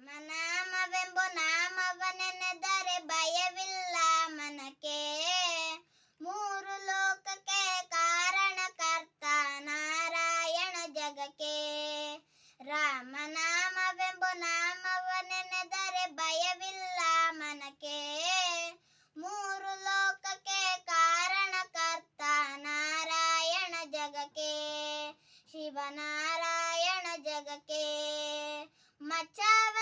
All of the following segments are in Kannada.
ರಾಮನಾಮವೆಂಬು ನಾಮವನೆನೆದರೆ ಭಯವಿಲ್ಲ ಮನಕ್ಕೆ. ಮೂರು ಲೋಕಕ್ಕೆ ಕಾರಣಕರ್ತ ನಾರಾಯಣ ಜಗಕ್ಕೆ. ರಾಮನಾಮವೆಂಬು ನಾಮವನೆನೆದರೆ ಭಯವಿಲ್ಲ ಮನಕ್ಕೆ. ಮೂರು ಲೋಕಕ್ಕೆ ಕಾರಣಕರ್ತ ನಾರಾಯಣ ಜಗಕ್ಕೆ. ಶಿವನಾರಾಯಣ ಜಗಕ್ಕೆ. ಮಚ್ಚವ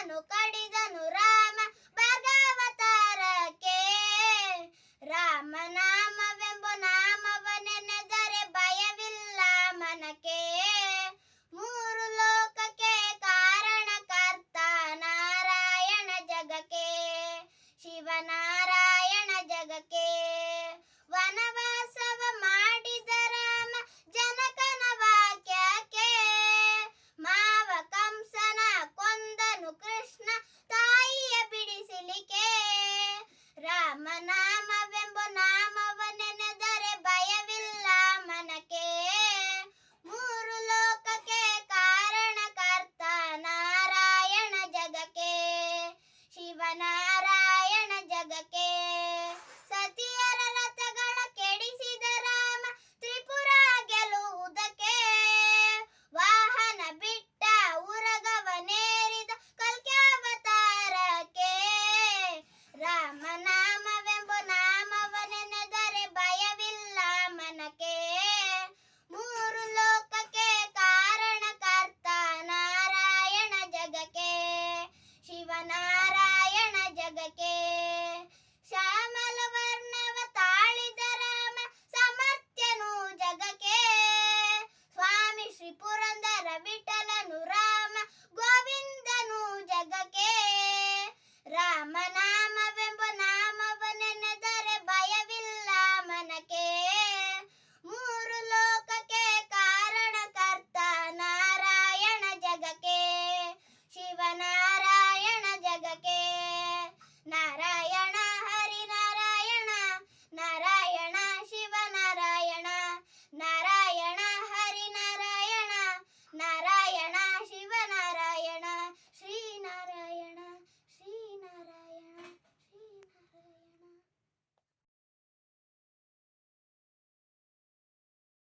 ಕಡಿದನು ಕಡಿದನು ರಾ